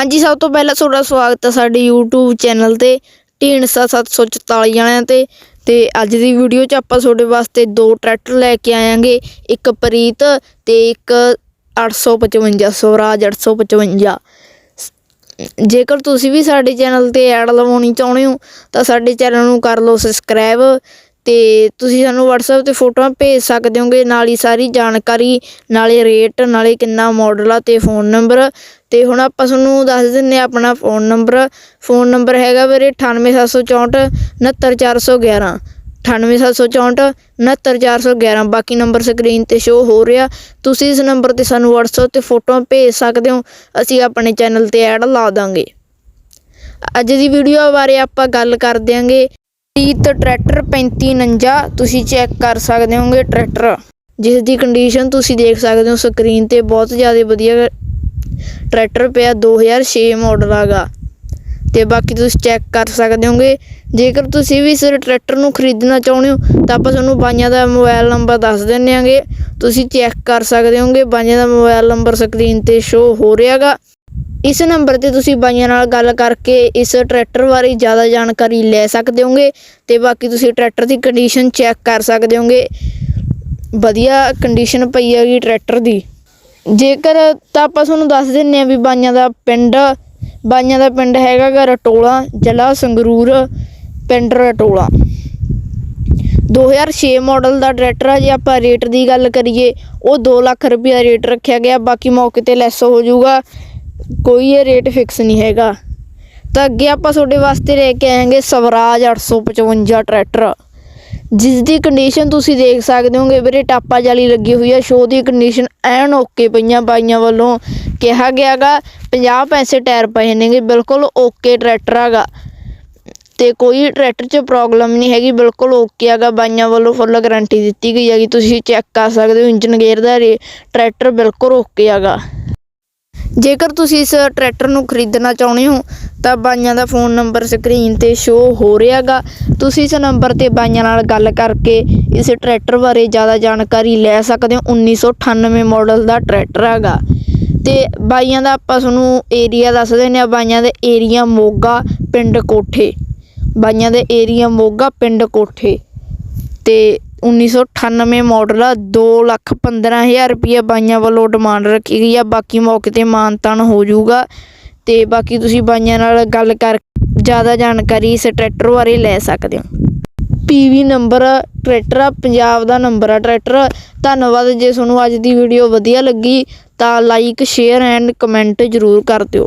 ਹਾਂਜੀ, ਸਭ ਤੋਂ ਪਹਿਲਾਂ ਤੁਹਾਡਾ ਸਵਾਗਤ ਹੈ ਸਾਡੇ YouTube ਚੈਨਲ ਤੇ ਢੀਂਡਸਾ 744 ਵਾਲਿਆਂ ਤੇ। ਤੇ ਅੱਜ ਦੀ ਵੀਡੀਓ 'ਚ ਆਪਾਂ ਤੁਹਾਡੇ ਵਾਸਤੇ ਦੋ ਟਰੈਕਟਰ ਲੈ ਕੇ ਆਵਾਂਗੇ ਇੱਕ ਪ੍ਰੀਤ ਤੇ ਇੱਕ 855 ਸਵਰਾਜ 855 ਜੇਕਰ ਤੁਸੀਂ ਵੀ ਸਾਡੇ ਚੈਨਲ ਤੇ ਐਡ ਲਵਾਉਣੀ ਚਾਹੁੰਦੇ ਹੋ, ਤਾਂ ਸਾਡੇ ਚੈਨਲ ਨੂੰ ਕਰ ਲਓ ਸਬਸਕ੍ਰਾਈਬ ਤੇ ਤੁਸੀਂ ਸਾਨੂੰ WhatsApp ਤੇ ਫੋਟੋਆਂ ਭੇਜ ਸਕਦੇ ਹੋਗੇ, ਨਾਲ ਹੀ ਸਾਰੀ ਜਾਣਕਾਰੀ, ਨਾਲੇ ਰੇਟ ਨਾਲੇ ਕਿੰਨਾ ਮਾਡਲ ਆ ਤੇ ਫੋਨ ਨੰਬਰ ਤੇ ਹੁਣ ਆਪਾਂ ਤੁਹਾਨੂੰ ਦੱਸ ਦਿੰਨੇ ਆ ਆਪਣਾ ਫੋਨ ਨੰਬਰ ਫੋਨ ਨੰਬਰ ਹੈਗਾ ਵੀਰੇ 98764 69411 98764 69411 ਬਾਕੀ ਨੰਬਰ ਸਕਰੀਨ ਤੇ ਸ਼ੋ ਹੋ ਰਿਹਾ। ਤੁਸੀਂ ਇਸ ਨੰਬਰ ਤੇ ਸਾਨੂੰ WhatsApp ਤੇ ਫੋਟੋਆਂ ਭੇਜ ਸਕਦੇ ਹੋ। ਅਸੀਂ ਆਪਣੇ ਚੈਨਲ ਤੇ ਐਡ ਲਾ ਦਾਂਗੇ। ਅੱਜ ਦੀ ਵੀਡੀਓ ਬਾਰੇ ਆਪਾਂ ਗੱਲ ਕਰ ਦਿਆਂਗੇ। ਪ੍ਰੀਤ, ਟਰੈਕਟਰ 3549 ਤੁਸੀਂ ਚੈੱਕ ਕਰ ਸਕਦੇ ਹੋਗੇ ਟਰੈਕਟਰ। ਜਿਸ ਦੀ ਕੰਡੀਸ਼ਨ ਤੁਸੀਂ ਦੇਖ ਸਕਦੇ ਹੋ ਸਕਰੀਨ ਤੇ ਬਹੁਤ ਜ਼ਿਆਦਾ ਵਧੀਆ ਟਰੈਕਟਰ ਪਿਆ 2006 ਮਾਡਲ ਆਗਾ। ਤੇ ਬਾਕੀ ਤੁਸੀਂ ਚੈੱਕ ਕਰ ਸਕਦੇ ਹੋਗੇ। ਜੇਕਰ ਤੁਸੀਂ ਵੀ ਇਸ ਟਰੈਕਟਰ ਨੂੰ ਖਰੀਦਣਾ ਚਾਹੁੰਦੇ ਹੋ, ਤਾਂ ਆਪਾਂ ਤੁਹਾਨੂੰ ਬਾਈਆਂ ਦਾ ਮੋਬਾਈਲ ਨੰਬਰ ਦੱਸ ਦਿੰਨੇ ਆਂਗੇ। ਤੁਸੀਂ ਚੈੱਕ ਕਰ ਸਕਦੇ ਹੋਗੇ, ਬਾਈਆਂ ਦਾ ਮੋਬਾਈਲ ਨੰਬਰ ਸਕਰੀਨ ਤੇ ਸ਼ੋ ਹੋ ਰਿਹਾਗਾ ਇਸ ਨੰਬਰ ਤੇ ਤੁਸੀਂ ਬਾਈਆਂ ਨਾਲ ਗੱਲ ਕਰਕੇ ਇਸ ਟਰੈਕਟਰ ਬਾਰੇ ਜ਼ਿਆਦਾ ਜਾਣਕਾਰੀ ਲੈ ਸਕਦੇ ਹੋਗੇ ਤੇ ਬਾਕੀ ਤੁਸੀਂ ਟਰੈਕਟਰ ਦੀ ਕੰਡੀਸ਼ਨ ਚੈੱਕ ਕਰ ਸਕਦੇ ਹੋਗੇ। ਵਧੀਆ ਕੰਡੀਸ਼ਨ ਪਈ ਹੈਗੀ ਟਰੈਕਟਰ ਦੀ। ਜੇਕਰ ਤਾਂ ਆਪਾਂ ਤੁਹਾਨੂੰ ਦੱਸ ਦਿੰਨੇ ਆ ਵੀ ਬਾਈਆਂ ਦਾ ਪਿੰਡ, ਬਾਈਆਂ ਦਾ ਪਿੰਡ ਹੈਗਾ ਰਟੋਲਾ, ਜ਼ਿਲ੍ਹਾ ਸੰਗਰੂਰ, ਪਿੰਡ ਰਟੋਲਾ। 2006 ਮਾਡਲ ਦਾ ਟਰੈਕਟਰ ਆ, ਜੇ ਆਪਾਂ ਰੇਟ ਦੀ ਗੱਲ ਕਰੀਏ, ਉਹ 2 ਲੱਖ ਰੁਪਇਆ ਰੇਟ ਰੱਖਿਆ ਗਿਆ, ਬਾਕੀ ਮੌਕੇ ਤੇ ਲੈਸ ਹੋ ਜਾਊਗਾ। ਕੋਈ ਇਹ ਰੇਟ ਫਿਕਸ ਨਹੀਂ ਹੈਗਾ। ਤਾਂ ਅੱਗੇ ਆਪਾਂ ਤੁਹਾਡੇ ਵਾਸਤੇ ਲੈ ਕੇ ਆਏਗੇ ਸਵਰਾਜ 855 ਟਰੈਕਟਰ। ਜਿਸ ਦੀ ਕੰਡੀਸ਼ਨ ਤੁਸੀਂ ਦੇਖ ਸਕਦੇ ਹੋਗੇ ਵੀਰੇ, ਟਾਪਾ ਜਾਲੀ ਲੱਗੀ ਹੋਈ ਹੈ ਸ਼ੋ ਦੀ ਕੰਡੀਸ਼ਨ ਐਨ ਓਕੇ ਪਈਆਂ ਬਾਈਆਂ ਵੱਲੋਂ। ਕਿਹਾ ਗਿਆਗਾ 50 ਪੈਸੇ ਟਾਇਰ ਪਏ ਨੇਗੇ, ਬਿਲਕੁਲ ਓਕੇ ਟਰੈਕਟਰ ਹੈਗਾ। ਤੇ ਕੋਈ ਟਰੈਕਟਰ 'ਚ ਪ੍ਰੋਬਲਮ ਨਹੀਂ ਹੈਗੀ, ਬਿਲਕੁਲ ਓਕੇ ਹੈਗਾ। ਬਾਈਆਂ ਵੱਲੋਂ ਫੁੱਲ ਗਾਰੰਟੀ ਦਿੱਤੀ ਗਈ ਹੈਗੀ। ਤੁਸੀਂ ਚੈੱਕ ਕਰ ਸਕਦੇ ਹੋ ਇੰਜਨ ਗੇਅਰ ਦਾ ਰੇ ਟਰੈਕਟਰ ਬਿਲਕੁਲ ਓਕੇ ਹੈਗਾ। ਜੇਕਰ ਤੁਸੀਂ ਇਸ ਟਰੈਕਟਰ ਨੂੰ ਖਰੀਦਣਾ ਚਾਹੁੰਦੇ ਹੋ, ਤਾਂ ਬਾਈਆਂ ਦਾ ਫੋਨ ਨੰਬਰ ਸਕਰੀਨ ਤੇ ਸ਼ੋ ਹੋ ਰਿਹਾਗਾ। ਤੁਸੀਂ ਇਸ ਨੰਬਰ ਤੇ ਬਾਈਆਂ ਨਾਲ ਗੱਲ ਕਰਕੇ ਇਸ ਟਰੈਕਟਰ ਬਾਰੇ ਜ਼ਿਆਦਾ ਜਾਣਕਾਰੀ ਲੈ ਸਕਦੇ ਹੋ। 1998 ਮਾਡਲ ਦਾ ਟਰੈਕਟਰ ਹੈਗਾ। ਤੇ ਬਾਈਆਂ ਦਾ ਆਪਾਂ ਤੁਹਾਨੂੰ ਏਰੀਆ ਦੱਸ ਦਿੰਦੇ ਆ ਬਾਈਆਂ ਦੇ ਏਰੀਆ ਮੋਗਾ, ਪਿੰਡ ਕੋਠੇ। ਬਾਈਆਂ ਦੇ ਏਰੀਆ ਮੋਗਾ, ਪਿੰਡ ਕੋਠੇ। ਤੇ 1998 ਮਾਡਲ ਆ 2 ਲੱਖ 15000 ਰੁਪਏ ਬਾਈਆਂ ਵੱਲੋਂ ਡਿਮਾਂਡ ਰੱਖੀ ਗਈ ਆ, ਬਾਕੀ ਮੌਕੇ ਤੇ ਮਾਨਤਾਨ ਹੋ ਜਾਊਗਾ। ਤੇ ਬਾਕੀ ਤੁਸੀਂ ਬਾਈਆਂ ਨਾਲ ਗੱਲ ਕਰ, ਜ਼ਿਆਦਾ ਜਾਣਕਾਰੀ ਇਸ ਟਰੈਕਟਰ ਬਾਰੇ ਲੈ ਸਕਦੇ ਹੋ। ਪੀਵੀ ਨੰਬਰ ਟਰੈਕਟਰ ਆ, ਪੰਜਾਬ ਦਾ ਨੰਬਰ ਆ ਟਰੈਕਟਰ ਧੰਨਵਾਦ, ਜੇ ਤੁਹਾਨੂੰ ਅੱਜ ਦੀ ਵੀਡੀਓ ਵਧੀਆ ਲੱਗੀ ਤਾਂ ਲਾਈਕ ਸ਼ੇਅਰ ਐਂਡ ਕਮੈਂਟ ਜ਼ਰੂਰ ਕਰ ਦਿਓ।